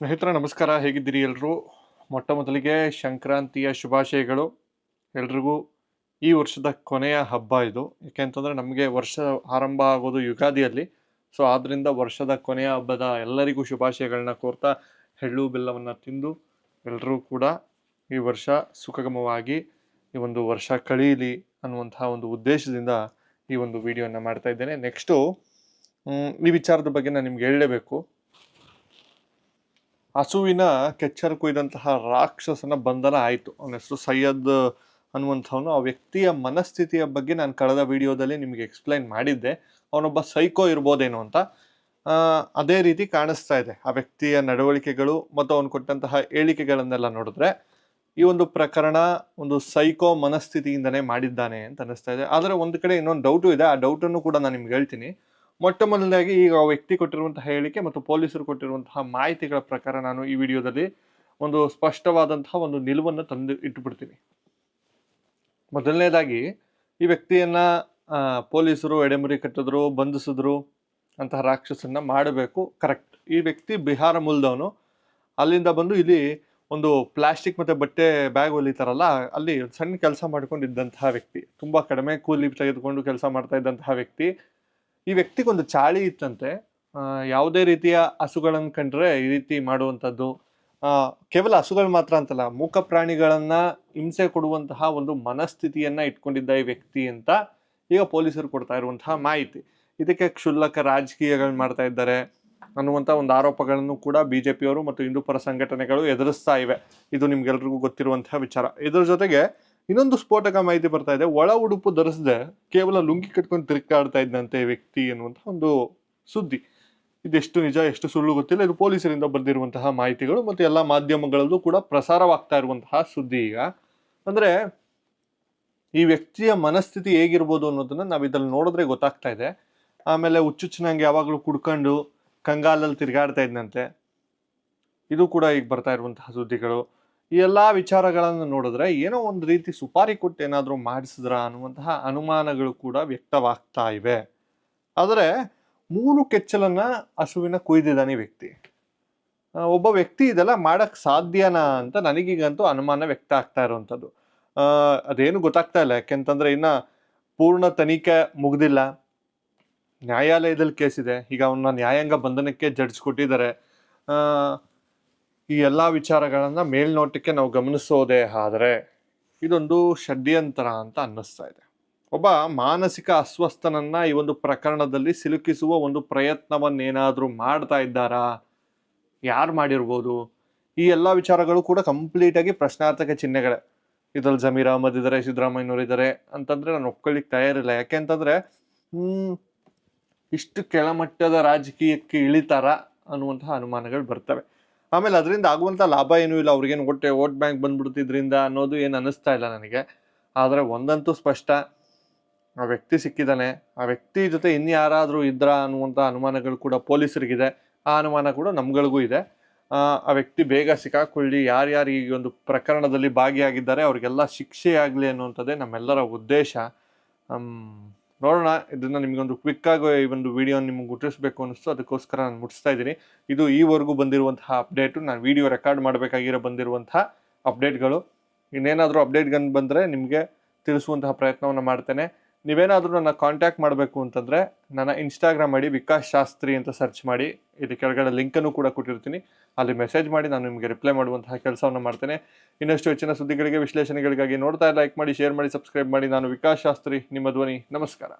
ಸ್ನೇಹಿತರೆ, ನಮಸ್ಕಾರ. ಹೇಗಿದ್ದೀರಿ ಎಲ್ಲರೂ ಮೊಟ್ಟ ಮೊದಲಿಗೆ ಸಂಕ್ರಾಂತಿಯ ಶುಭಾಶಯಗಳು. ಎಲ್ರಿಗೂ ಈ ವರ್ಷದ ಕೊನೆಯ ಹಬ್ಬ ಇದು. ಯಾಕೆಂತಂದರೆ ನಮಗೆ ವರ್ಷ ಆರಂಭ ಆಗೋದು ಯುಗಾದಿಯಲ್ಲಿ. ಸೊ ಆದ್ದರಿಂದ ವರ್ಷದ ಕೊನೆಯ ಹಬ್ಬದ ಎಲ್ಲರಿಗೂ ಶುಭಾಶಯಗಳನ್ನ ಕೋರ್ತಾ ಎಳ್ಳು, ಬೆಲ್ಲವನ್ನು ತಿಂದು ಎಲ್ಲರೂ ಕೂಡ ಈ ವರ್ಷ ಸುಖಗಮವಾಗಿ ಈ ಒಂದು ವರ್ಷ ಕಳೀಲಿ ಅನ್ನುವಂತಹ ಒಂದು ಉದ್ದೇಶದಿಂದ ಈ ಒಂದು ವಿಡಿಯೋನ ಮಾಡ್ತಾ ಇದ್ದೇನೆ. ನೆಕ್ಸ್ಟು ಈ ವಿಚಾರದ ಬಗ್ಗೆ ನಾನು ನಿಮ್ಗೆ ಹೇಳಲೇಬೇಕು. ಹಸುವಿನ ಕೆಚ್ಚರ ಕುಯ್ದಂತಹ ರಾಕ್ಷಸನ ಬಂಧನ ಆಯಿತು. ಅವನ ಹೆಸರು ಸೈಯದ್ ಅನ್ನುವಂಥವನು. ಆ ವ್ಯಕ್ತಿಯ ಮನಸ್ಥಿತಿಯ ಬಗ್ಗೆ ನಾನು ಕಳೆದ ವಿಡಿಯೋದಲ್ಲಿ ನಿಮಗೆ ಎಕ್ಸ್ಪ್ಲೈನ್ ಮಾಡಿದ್ದೆ. ಅವನೊಬ್ಬ ಸೈಕೋ ಇರ್ಬೋದೇನೋ ಅಂತ. ಅದೇ ರೀತಿ ಕಾಣಿಸ್ತಾ ಇದೆ. ಆ ವ್ಯಕ್ತಿಯ ನಡವಳಿಕೆಗಳು ಮತ್ತು ಅವನು ಕೊಟ್ಟಂತಹ ಹೇಳಿಕೆಗಳನ್ನೆಲ್ಲ ನೋಡಿದ್ರೆ ಈ ಒಂದು ಪ್ರಕರಣ ಒಂದು ಸೈಕೋ ಮನಸ್ಥಿತಿಯಿಂದನೇ ಮಾಡಿದ್ದಾನೆ ಅಂತ ಅನಿಸ್ತಾ ಇದೆ. ಆದರೆ ಒಂದು ಕಡೆ ಇನ್ನೊಂದು ಡೌಟು ಇದೆ. ಆ ಡೌಟನ್ನು ಕೂಡ ನಾನು ನಿಮ್ಗೆ ಹೇಳ್ತೀನಿ. ಮೊಟ್ಟ ಮೊದಲನೇದಾಗಿ ಈಗ ಆ ವ್ಯಕ್ತಿ ಕೊಟ್ಟಿರುವಂತಹ ಹೇಳಿಕೆ ಮತ್ತು ಪೊಲೀಸರು ಕೊಟ್ಟಿರುವಂತಹ ಮಾಹಿತಿಗಳ ಪ್ರಕಾರ ನಾನು ಈ ವಿಡಿಯೋದಲ್ಲಿ ಒಂದು ಸ್ಪಷ್ಟವಾದಂತಹ ಒಂದು ನಿಲುವನ್ನು ತಂದು ಇಟ್ಟುಬಿಡ್ತೀನಿ. ಮೊದಲನೇದಾಗಿ, ಈ ವ್ಯಕ್ತಿಯನ್ನ ಪೊಲೀಸರು ಎಡೆಮುರಿ ಕಟ್ಟಿದ್ರು, ಬಂಧಿಸಿದ್ರು ಅಂತಹ ರಾಕ್ಷಸನ್ನ ಮಾಡಬೇಕು, ಕರೆಕ್ಟ್. ಈ ವ್ಯಕ್ತಿ ಬಿಹಾರ ಮೂಲದವನು. ಅಲ್ಲಿಂದ ಬಂದು ಇಲ್ಲಿ ಒಂದು ಪ್ಲಾಸ್ಟಿಕ್ ಮತ್ತೆ ಬಟ್ಟೆ ಬ್ಯಾಗ್ ಹೊಲಿತಾರಲ್ಲ, ಅಲ್ಲಿ ಸಣ್ಣ ಕೆಲಸ ಮಾಡ್ಕೊಂಡಿದ್ದಂತಹ ವ್ಯಕ್ತಿ. ತುಂಬಾ ಕಡಿಮೆ ಕೂಲಿ ತೆಗೆದುಕೊಂಡು ಕೆಲಸ ಮಾಡ್ತಾ ಇದ್ದಂತಹ ವ್ಯಕ್ತಿ. ಈ ವ್ಯಕ್ತಿಗೊಂದು ಚಾಳಿ ಇತ್ತಂತೆ ಯಾವುದೇ ರೀತಿಯ ಹಸುಗಳನ್ನು ಕಂಡ್ರೆ ಈ ರೀತಿ ಮಾಡುವಂಥದ್ದು. ಕೇವಲ ಹಸುಗಳು ಮಾತ್ರ ಅಂತಲ್ಲ, ಮೂಕ ಪ್ರಾಣಿಗಳನ್ನು ಹಿಂಸೆ ಕೊಡುವಂತಹ ಒಂದು ಮನಸ್ಥಿತಿಯನ್ನ ಇಟ್ಕೊಂಡಿದ್ದ ಈ ವ್ಯಕ್ತಿ ಅಂತ ಈಗ ಪೊಲೀಸರು ಕೊಡ್ತಾ ಇರುವಂತಹ ಮಾಹಿತಿ. ಇದಕ್ಕೆ ಕ್ಷುಲ್ಲಕ ರಾಜಕೀಯಗಳನ್ನ ಮಾಡ್ತಾ ಇದ್ದಾರೆ ಅನ್ನುವಂಥ ಒಂದು ಆರೋಪಗಳನ್ನು ಕೂಡ ಬಿಜೆಪಿಯವರು ಮತ್ತು ಹಿಂದೂ ಪರ ಸಂಘಟನೆಗಳು ಎದುರಿಸ್ತಾ ಇವೆ. ಇದು ನಿಮ್ಗೆಲ್ರಿಗೂ ಗೊತ್ತಿರುವಂತಹ ವಿಚಾರ. ಇದ್ರ ಜೊತೆಗೆ ಇನ್ನೊಂದು ಸ್ಫೋಟಕ ಮಾಹಿತಿ ಬರ್ತಾ ಇದೆ. ಒಳ ಉಡುಪು ಧರಿಸದೆ ಕೇವಲ ಲುಂಗಿ ಕಟ್ಕೊಂಡು ತಿರುಗಾಡ್ತಾ ಇದ್ದಂತೆ ವ್ಯಕ್ತಿ ಎನ್ನುವಂತಹ ಒಂದು ಸುದ್ದಿ. ಇದೆಷ್ಟು ನಿಜ, ಎಷ್ಟು ಸುಳ್ಳು ಗೊತ್ತಿಲ್ಲ. ಇದು ಪೊಲೀಸರಿಂದ ಬಂದಿರುವಂತಹ ಮಾಹಿತಿಗಳು ಮತ್ತು ಎಲ್ಲ ಮಾಧ್ಯಮಗಳಲ್ಲೂ ಕೂಡ ಪ್ರಸಾರವಾಗ್ತಾ ಇರುವಂತಹ ಸುದ್ದಿ ಈಗ. ಅಂದ್ರೆ ಈ ವ್ಯಕ್ತಿಯ ಮನಸ್ಥಿತಿ ಹೇಗಿರ್ಬೋದು ಅನ್ನೋದನ್ನ ನಾವು ಇದ್ರಲ್ಲಿ ನೋಡಿದ್ರೆ ಗೊತ್ತಾಗ್ತಾ ಇದೆ. ಆಮೇಲೆ ಹುಚ್ಚುಚ್ಚಿನಂಗೆ ಯಾವಾಗಲೂ ಕುಡ್ಕೊಂಡು ಕಂಗಾಲಲ್ಲಿ ತಿರುಗಾಡ್ತಾ ಇದ್ದಂತೆ. ಇದು ಕೂಡ ಈಗ ಬರ್ತಾ ಇರುವಂತಹ ಸುದ್ದಿಗಳು. ಈ ಎಲ್ಲ ವಿಚಾರಗಳನ್ನು ನೋಡಿದ್ರೆ ಏನೋ ಒಂದು ರೀತಿ ಸುಪಾರಿ ಕೊಟ್ಟು ಏನಾದರೂ ಮಾಡಿಸಿದ್ರ ಅನ್ನುವಂತಹ ಅನುಮಾನಗಳು ಕೂಡ ವ್ಯಕ್ತವಾಗ್ತಾ ಇವೆ. ಆದರೆ ಮೂರು ಕೆಚ್ಚಲನ್ನ ಹಸುವಿನ ಕುಯ್ದಿದ್ದಾನೆ ವ್ಯಕ್ತಿ. ಒಬ್ಬ ವ್ಯಕ್ತಿ ಇದೆಲ್ಲ ಮಾಡೋಕ್ಕೆ ಸಾಧ್ಯನಾ ಅಂತ ನನಗೀಗಂತೂ ಅನುಮಾನ ವ್ಯಕ್ತ ಆಗ್ತಾ ಇರುವಂಥದ್ದು. ಅದೇನು ಗೊತ್ತಾಗ್ತಾ ಇಲ್ಲ, ಯಾಕೆಂತಂದ್ರೆ ಇನ್ನು ಪೂರ್ಣ ತನಿಖೆ ಮುಗ್ದಿಲ್ಲ. ನ್ಯಾಯಾಲಯದಲ್ಲಿ ಕೇಸಿದೆ ಈಗ ಅವನ್ನ ನ್ಯಾಯಾಂಗ ಬಂಧನಕ್ಕೆ ಜಡ್ಜ್ ಕೊಟ್ಟಿದ್ದಾರೆ. ಈ ಎಲ್ಲ ವಿಚಾರಗಳನ್ನು ಮೇಲ್ನೋಟಕ್ಕೆ ನಾವು ಗಮನಿಸೋದೇ ಆದರೆ ಇದೊಂದು ಷಡ್ಯಂತರ ಅಂತ ಅನ್ನಿಸ್ತಾ ಇದೆ. ಒಬ್ಬ ಮಾನಸಿಕ ಅಸ್ವಸ್ಥನನ್ನ ಈ ಒಂದು ಪ್ರಕರಣದಲ್ಲಿ ಸಿಲುಕಿಸುವ ಒಂದು ಪ್ರಯತ್ನವನ್ನೇನಾದರೂ ಮಾಡ್ತಾ ಇದ್ದಾರಾ? ಯಾರು ಮಾಡಿರ್ಬೋದು? ಈ ಎಲ್ಲ ವಿಚಾರಗಳು ಕೂಡ ಕಂಪ್ಲೀಟಾಗಿ ಪ್ರಶ್ನಾರ್ಥಕ ಚಿಹ್ನೆಗಳೇ. ಇದರಲ್ಲಿ ಜಮೀರ್ ಅಹಮದ್ ಇದ್ದಾರೆ ಸಿದ್ದರಾಮಯ್ಯನವರು ಇದ್ದಾರೆ ಅಂತಂದ್ರೆ ನಾನು ಒಪ್ಕೊಳ್ಳಿಕ್ಕೆ ತಯಾರಿಲ್ಲ. ಯಾಕೆ ಅಂತಂದರೆ ಇಷ್ಟು ಕೆಳಮಟ್ಟದ ರಾಜಕೀಯಕ್ಕೆ ಇಳಿತಾರ ಅನ್ನುವಂತಹ ಅನುಮಾನಗಳು ಬರ್ತವೆ. ಆಮೇಲೆ ಅದರಿಂದ ಆಗುವಂಥ ಲಾಭ ಏನೂ ಇಲ್ಲ. ಅವ್ರಿಗೇನು ಒಟ್ಟೆ ವೋಟ್ ಬ್ಯಾಂಕ್ ಬಂದ್ಬಿಡ್ತಿದ್ರಿಂದ ಅನ್ನೋದು ಏನು ಅನ್ನಿಸ್ತಾ ಇಲ್ಲ ನನಗೆ. ಆದರೆ ಒಂದಂತೂ ಸ್ಪಷ್ಟ. ಆ ವ್ಯಕ್ತಿ ಸಿಕ್ಕಿದ್ದಾನೆ. ಆ ವ್ಯಕ್ತಿ ಜೊತೆ ಇನ್ಯಾರಾದರೂ ಇದ್ರ ಅನ್ನುವಂಥ ಅನುಮಾನಗಳು ಕೂಡ ಪೊಲೀಸರಿಗಿದೆ. ಆ ಅನುಮಾನ ಕೂಡ ನಮ್ಗಳಿಗೂ ಇದೆ. ಆ ವ್ಯಕ್ತಿ ಬೇಗ ಸಿಕ್ಕಾಕೊಳ್ಳಿ. ಯಾರ್ಯಾರು ಈ ಒಂದು ಪ್ರಕರಣದಲ್ಲಿ ಭಾಗಿಯಾಗಿದ್ದಾರೆ, ಅವ್ರಿಗೆಲ್ಲ ಶಿಕ್ಷೆ ಆಗಲಿ ಅನ್ನುವಂಥದ್ದೇ ನಮ್ಮೆಲ್ಲರ ಉದ್ದೇಶ. ನೋಡೋಣ. ಇದನ್ನು ನಿಮಗೊಂದು ಕ್ವಿಕ್ ಆಗಿ ಈ ಒಂದು ವಿಡಿಯೋ ನಿಮ್ಗೆ ಮುಟ್ಟಿಸ್ಬೇಕು ಅನ್ನಿಸ್ತು. ಅದಕ್ಕೋಸ್ಕರ ನಾನು ಮುಟ್ಟಿಸ್ತಾ ಇದ್ದೀನಿ. ಇದು ಈವರೆಗೂ ಬಂದಿರುವಂತಹ ಅಪ್ಡೇಟು ನಾನು ವಿಡಿಯೋ ರೆಕಾರ್ಡ್ ಮಾಡಬೇಕಾಗಿರೋ ಬಂದಿರುವಂತಹ ಅಪ್ಡೇಟ್ಗಳು ಇನ್ನೇನಾದರೂ ಅಪ್ಡೇಟ್ ಗನ್ ಬಂದರೆ ನಿಮಗೆ ತಿಳಿಸುವಂತಹ ಪ್ರಯತ್ನವನ್ನು ಮಾಡ್ತೇನೆ. ನೀವೇನಾದರೂ ನನ್ನ ಕಾಂಟ್ಯಾಕ್ಟ್ ಮಾಡಬೇಕು ಅಂತಂದರೆ ನನ್ನ ಇನ್ಸ್ಟಾಗ್ರಾಮ್ ಐಡಿ ವಿಕಾಸ್ ಶಾಸ್ತ್ರಿ ಅಂತ ಸರ್ಚ್ ಮಾಡಿ. ಇದು ಕೆಳಗಡೆ ಲಿಂಕನ್ನು ಕೂಡ ಕೊಟ್ಟಿರ್ತೀನಿ. ಅಲ್ಲಿ ಮೆಸೇಜ್ ಮಾಡಿ ನಾನು ನಿಮಗೆ ರಿಪ್ಲೈ ಮಾಡುವಂತಹ ಕೆಲಸವನ್ನು ಮಾಡ್ತೇನೆ. ಇನ್ನಷ್ಟು ಹೆಚ್ಚಿನ ಸುದ್ದಿಗಳಿಗೆ, ವಿಶ್ಲೇಷಣೆಗಳಿಗಾಗಿ ನೋಡ್ತಾ ಲೈಕ್ ಮಾಡಿ ಶೇರ್ ಮಾಡಿ ಸಬ್ಸ್ಕ್ರೈಬ್ ಮಾಡಿ. ನಾನು ವಿಕಾಸ್ ಶಾಸ್ತ್ರಿ, ನಿಮ್ಮ ಧ್ವನಿ. ನಮಸ್ಕಾರ.